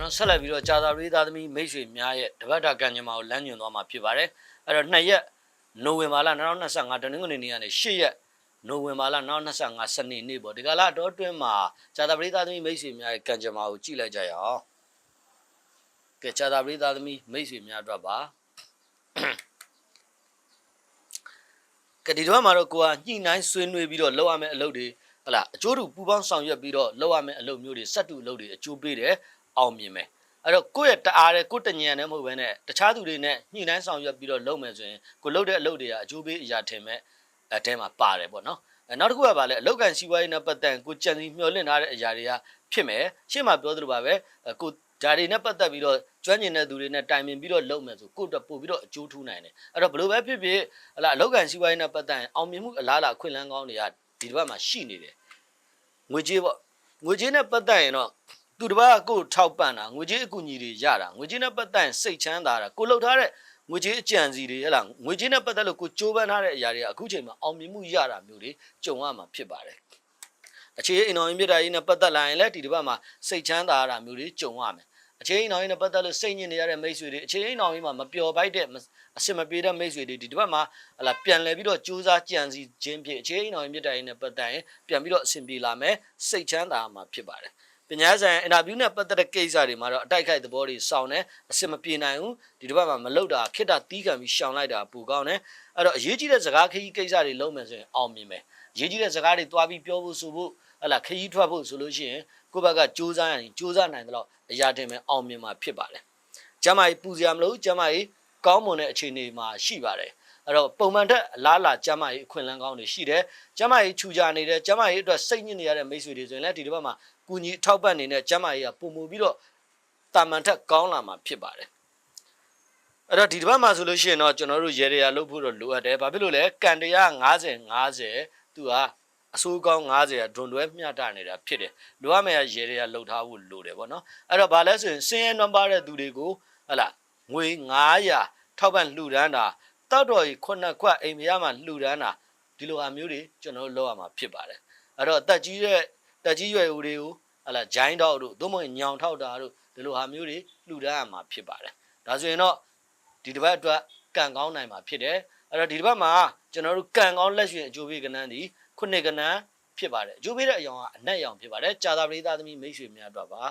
တော်ဆက်လက်ပြီးတော့ကြာသာပရိသတ်သမီးမိတ်ဆွေများရဲ့တပတ်တာကံကြမ္မာကိုလမ်းညွှန်သွားမှာဖြစ်ပါတယ်အဲ့တော့2ရက်နိုဝင်ဘာလ2025တနင်္ဂနွေနေ့ကနေ8ရက်နိုဝင်ဘာလ2025စနေနေ့ပေါ့ဒီကလာတော့တွင်းမှာကြာသာပရိသတ်သမီးမိတ်ဆွေများရဲ့ကံကြမ္မာကိုကြည့်လိုက်ကြရအောင်ကဲကြာသာပရိသတ်သမီးမိတ်ဆွေများအတွက်ပါကဒီတော့မှာတော့ကိုကညှိနှိုင်းဆွေးနွေးပြီးတော့လုပ်ရမယ့်အလုပ်တွေဟလာအကျိုးတူပူပေါင်းဆောင်ရွက်ပြီးတော့လုပ်ရမယ့်အလုပ်မျိုးတွေစက်တူအလုပ်တွေအကျိုးပေးတယ် အောင်မြင်မယ်အဲ့တော့ကိုယ့်ရဲ့တအားတဲ့ကိုယ့်တညံနဲ့မဟုတ်ဘဲနဲ့တခြားသူတွေနဲ့ညှိနှိုင်းဆောင်ရွက်ပြီးတော့လုပ်မယ်ဆိုရင်ကိုလုပ်တဲ့အလုပ်တွေကအကျိုးပေးအရာထင်မဲ့အတဲမှာပါတယ်ပေါ့နော်အဲနောက်တစ်ခုကပါလဲအလုပ်ကန်စီးပွားရေးနဲ့ပတ်သက်ကိုကြံစီမျှော်လင့်ထားတဲ့အရာတွေကဖြစ်မယ်ရှေ့မှာပြောသလိုပါပဲကိုဒါတွေနဲ့ပတ်သက်ပြီးတော့ကျွမ်းကျင်တဲ့သူတွေနဲ့တိုင်ပင်ပြီးတော့လုပ်မယ်ဆိုကိုယ့်အတွက်ပို့ပြီးတော့အကျိုးထူးနိုင်တယ်အဲ့တော့ဘယ်လိုပဲဖြစ်ဖြစ်ဟလာအလောက်ကန်စီးပွားရေးနဲ့ပတ်သက်ရင်အောင်မြင်မှုအလားအလာအခွင့်အလမ်းကောင်းတွေကဒီတစ်ပတ်မှာရှိနေတယ်ငွေကြေးပေါ့ငွေကြေးနဲ့ပတ်သက်ရင်တော့ သူတစ်ပတ်ကကိုယ်ထောက်ပံ့တာငွေကြေးအကူအညီတွေရတာငွေကြေးနဲ့ပတ်သက်ရင်စိတ်ချမ်းသာတာကိုလှုပ်ထားတဲ့ငွေကြေးအကြံစီတွေဟဲ့လားငွေကြေးနဲ့ပတ်သက်လို့ကိုကြိုးပမ်းထားတဲ့အရာတွေကအခုချိန်မှာအောင်မြင်မှုရတာမျိုးတွေကြုံရမှာဖြစ်ပါတယ်အခြေအိမ်တော်ရင်မြစ်တာရေးနဲ့ပတ်သက်လာရင်လည်းဒီတစ်ပတ်မှာစိတ်ချမ်းသာရတာမျိုးတွေကြုံရမယ်အချင်းအိမ်တော်ရင်နဲ့ပတ်သက်လို့စိတ်ညစ်နေရတဲ့မိတ်ဆွေတွေအချင်းအိမ်တော်ရင်မှာမပျော်ပိုက်တဲ့အစင်မပြေတဲ့မိတ်ဆွေတွေဒီတစ်ပတ်မှာဟလာပြန်လဲပြီးတော့ကြိုးစားကြံစီခြင်းဖြင့်အချင်းအိမ်တော်ရင်မြစ်တာရေးနဲ့ပတ်သက်ရင်ပြန်ပြီးတော့အဆင်ပြေလာမယ်စိတ်ချမ်းသာမှာဖြစ်ပါတယ် ပညာဆိုင်အင်တာဗျူးနဲ့ပတ်သက်တဲ့ကိစ္စတွေမှာတော့အတိုက်ခိုက်သဘောတွေစောင်းတယ်အစင်မပြေနိုင်ဘူးဒီတစ်ပတ်မှာမလုပ်တာခိတ္တတီးခံပြီးရှောင်လိုက်တာပူကောင်းတယ်အဲ့တော့အရေးကြီးတဲ့စကားခရီးကိစ္စတွေလုံးမယ်ဆိုရင်အောင်မြင်မယ်အရေးကြီးတဲ့စကားတွေတွားပြီးပြောဖို့ဆိုဖို့ဟလာခရီးထွက်ဖို့ဆိုလို့ရှိရင်ကိုယ့်ဘက်ကစူးစမ်းရင်စူးစမ်းနိုင်တယ်လို့အရာတင်မယ်အောင်မြင်မှာဖြစ်ပါတယ်ကျမကြီးပူစရာမလိုကျမကြီးကောင်းမွန်တဲ့အခြေအနေမှာရှိပါတယ် အဲ့တော့ပုံမှန်တက်အလားလာကျမကြီးအခွင့်အလမ်းကောင်းတွေရှိတယ်ကျမကြီးခြူကြနေတယ်ကျမကြီးအတွက်စိတ်ညစ်နေရတဲ့မိတ်ဆွေတွေဆိုရင်လည်းဒီတစ်ပတ်မှာကူညီထောက်ပံ့နေတဲ့ကျမကြီးကပုံမူပြီးတော့တာမန်ထက်ကောင်းလာမှာဖြစ်ပါတယ်အဲ့တော့ဒီတစ်ပတ်မှာဆိုလို့ရှိရင်တော့ကျွန်တော်တို့ရေရရလုပ်ဖို့တော့လိုအပ်တယ်ဘာဖြစ်လို့လဲကန်တရား90 50သူကအဆိုးကောင်း90ကဒွန်တွဲမျှတနေတာဖြစ်တယ်လိုရမယ့်ရေရရလှုပ်ထားဖို့လိုတယ်ဗောနော်အဲ့တော့ဘာလဲဆိုရင်စင်းရဲနံပါတ်တဲ့သူတွေကိုဟလာငွေ900ထောက်ပံ့လှူဒန်းတာ တောက်တော်ကြီးခုနှစ်ခွက်အိမ်မရမှာလှူဒန်းတာဒီလိုအမျိုးတွေကျွန်တော်တို့လုပ်ရမှာဖြစ်ပါတယ်အဲ့တော့အသက်ကြီးတဲ့တက်ကြီးရွယ်ဦးတွေကိုဟလာဂျိုင်းတော့တို့သို့မဟုတ်ညောင်ထောက်တာတို့ဒီလိုဟာမျိုးတွေလှူဒန်းရမှာဖြစ်ပါတယ်ဒါဆိုရင်တော့ဒီတစ်ပတ်အတွက်ကံကောင်းနိုင်မှာဖြစ်တယ်အဲ့တော့ဒီတစ်ပတ်မှာကျွန်တော်တို့ကံကောင်းလက်ရွှင်အကျိုးပေးကဏ္ဍဒီခုနှစ်ကဏ္ဍဖြစ်ပါတယ်အကျိုးပေးတဲ့အယောင်ကအနက်အယောင်ဖြစ်ပါတယ်ကြာသာပရိသတ်သမီးမိတ်ဆွေများအတွက်ပါ